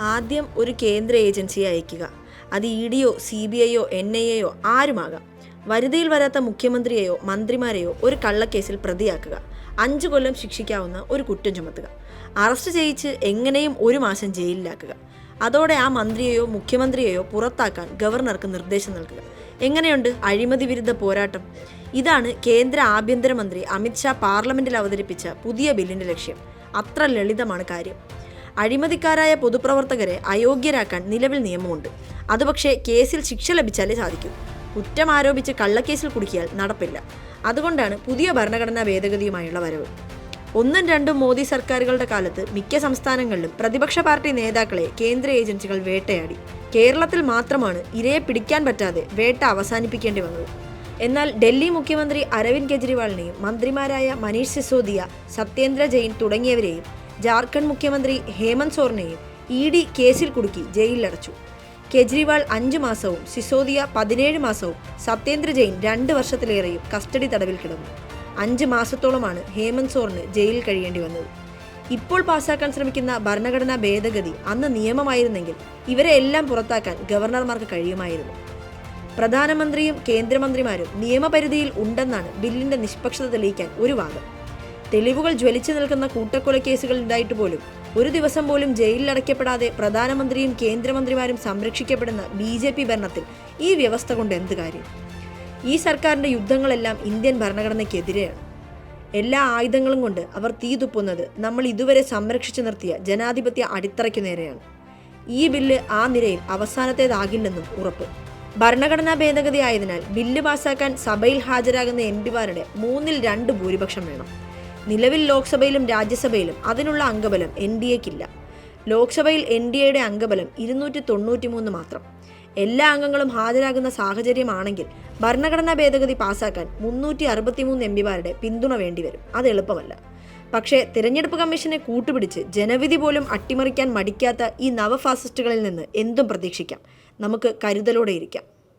ആദ്യം ഒരു കേന്ദ്ര ഏജൻസിയെ അയക്കുക. അത് ഇ ഡിയോ സി ബി ഐയോ എൻ ഐ എയോ ആരുമാകാം. വരുതിയിൽ വരാത്ത മുഖ്യമന്ത്രിയെയോ മന്ത്രിമാരെയോ ഒരു കള്ളക്കേസിൽ പ്രതിയാക്കുക. അഞ്ചു കൊല്ലം ശിക്ഷിക്കാവുന്ന ഒരു കുറ്റം ചുമത്തുക. അറസ്റ്റ് ചെയ്യിച്ച് എങ്ങനെയും ഒരു മാസം ജയിലിലാക്കുക. അതോടെ ആ മന്ത്രിയെയോ മുഖ്യമന്ത്രിയെയോ പുറത്താക്കാൻ ഗവർണർക്ക് നിർദ്ദേശം നൽകുക. എങ്ങനെയുണ്ട് അഴിമതി വിരുദ്ധ പോരാട്ടം? ഇതാണ് കേന്ദ്ര ആഭ്യന്തരമന്ത്രി അമിത്ഷാ പാർലമെന്റിൽ അവതരിപ്പിച്ച പുതിയ ബില്ലിന്റെ ലക്ഷ്യം. അത്ര ലളിതമാണ് കാര്യം. അഴിമതിക്കാരായ പൊതുപ്രവർത്തകരെ അയോഗ്യരാക്കാൻ നിലവിൽ നിയമമുണ്ട്. അതുപക്ഷേ കേസിൽ ശിക്ഷ ലഭിച്ചാലേ സാധിക്കൂ. കുറ്റം ആരോപിച്ച് കള്ളക്കേസിൽ കുടുക്കിയാൽ നടപ്പില്ല. അതുകൊണ്ടാണ് പുതിയ ഭരണഘടനാ ഭേദഗതിയുമായുള്ള വരവ്. ഒന്നും രണ്ടും മോദി സർക്കാരുകളുടെ കാലത്ത് മിക്ക സംസ്ഥാനങ്ങളിലും പ്രതിപക്ഷ പാർട്ടി നേതാക്കളെ കേന്ദ്ര ഏജൻസികൾ വേട്ടയാടി. കേരളത്തിൽ മാത്രമാണ് ഇരയെ പിടിക്കാൻ പറ്റാതെ വേട്ട അവസാനിപ്പിക്കേണ്ടി വന്നത്. എന്നാൽ ഡൽഹി മുഖ്യമന്ത്രി അരവിന്ദ് കെജ്രിവാളിനെയും മന്ത്രിമാരായ മനീഷ് സിസോദിയ സത്യേന്ദ്ര ജെയിൻ തുടങ്ങിയവരെയും ജാർഖണ്ഡ് മുഖ്യമന്ത്രി ഹേമന്ത് സോറിനെയും ഇ ഡി കേസിൽ കുടുക്കി ജയിലിലടച്ചു. കെജ്രിവാൾ അഞ്ച് മാസവും സിസോദിയ പതിനേഴ് മാസവും സത്യേന്ദ്ര ജെയിൻ രണ്ട് വർഷത്തിലേറെയും കസ്റ്റഡി തടവിൽ കിടന്നു. അഞ്ച് മാസത്തോളമാണ് ഹേമന്ത് സോറിന് ജയിലിൽ കഴിയേണ്ടി വന്നത്. ഇപ്പോൾ പാസാക്കാൻ ശ്രമിക്കുന്ന ഭരണഘടനാ ഭേദഗതി അന്ന് നിയമമായിരുന്നെങ്കിൽ ഇവരെ എല്ലാം പുറത്താക്കാൻ ഗവർണർമാർക്ക് കഴിയുമായിരുന്നു. പ്രധാനമന്ത്രിയും കേന്ദ്രമന്ത്രിമാരും നിയമപരിധിയിൽ ഉണ്ടെന്നാണ് ബില്ലിന്റെ നിഷ്പക്ഷത തെളിയിക്കാൻ ഒരു വാദം. തെളിവുകൾ ജ്വലിച്ചു നിൽക്കുന്ന കൂട്ടക്കൊലക്കേസുകൾ ഉണ്ടായിട്ട് പോലും ഒരു ദിവസം പോലും ജയിലിലടയ്ക്കപ്പെടാതെ പ്രധാനമന്ത്രിയും കേന്ദ്രമന്ത്രിമാരും സംരക്ഷിക്കപ്പെടുന്ന ബി ജെ പി ഭരണത്തിൽ ഈ വ്യവസ്ഥ കൊണ്ട് എന്ത് കാര്യം? ഈ സർക്കാരിന്റെ യുദ്ധങ്ങളെല്ലാം ഇന്ത്യൻ ഭരണഘടനയ്ക്കെതിരെയാണ്. എല്ലാ ആയുധങ്ങളും കൊണ്ട് അവർ തീ തുപ്പുന്നത് നമ്മൾ ഇതുവരെ സംരക്ഷിച്ചു നിർത്തിയ ജനാധിപത്യ അടിത്തറയ്ക്കു നേരെയാണ്. ഈ ബില്ല് ആ നിരയിൽ അവസാനത്തേതാകില്ലെന്നും ഉറപ്പ്. ഭരണഘടനാ ഭേദഗതി ആയതിനാൽ ബില്ല് പാസാക്കാൻ സഭയിൽ ഹാജരാകുന്ന എം പിമാരുടെ മൂന്നിൽ രണ്ട് ഭൂരിപക്ഷം വേണം. നിലവിൽ ലോക്സഭയിലും രാജ്യസഭയിലും അതിനുള്ള അംഗബലം എൻ ഡി എക്കില്ല. ലോക്സഭയിൽ എൻ ഡി എയുടെ അംഗബലം ഇരുന്നൂറ്റി തൊണ്ണൂറ്റി മൂന്ന് മാത്രം. എല്ലാ അംഗങ്ങളും ഹാജരാകുന്ന സാഹചര്യമാണെങ്കിൽ ഭരണഘടനാ ഭേദഗതി പാസാക്കാൻ മുന്നൂറ്റി അറുപത്തിമൂന്ന് എം പിമാരുടെ പിന്തുണ വേണ്ടിവരും. അത് എളുപ്പമല്ല. പക്ഷേ തിരഞ്ഞെടുപ്പ് കമ്മീഷനെ കൂട്ടുപിടിച്ച് ജനവിധി പോലും അട്ടിമറിക്കാൻ മടിക്കാത്ത ഈ നവഫാസിസ്റ്റുകളിൽ നിന്ന് എന്തും പ്രതീക്ഷിക്കാം. നമുക്ക് കരുതലോടെ ഇരിക്കാം.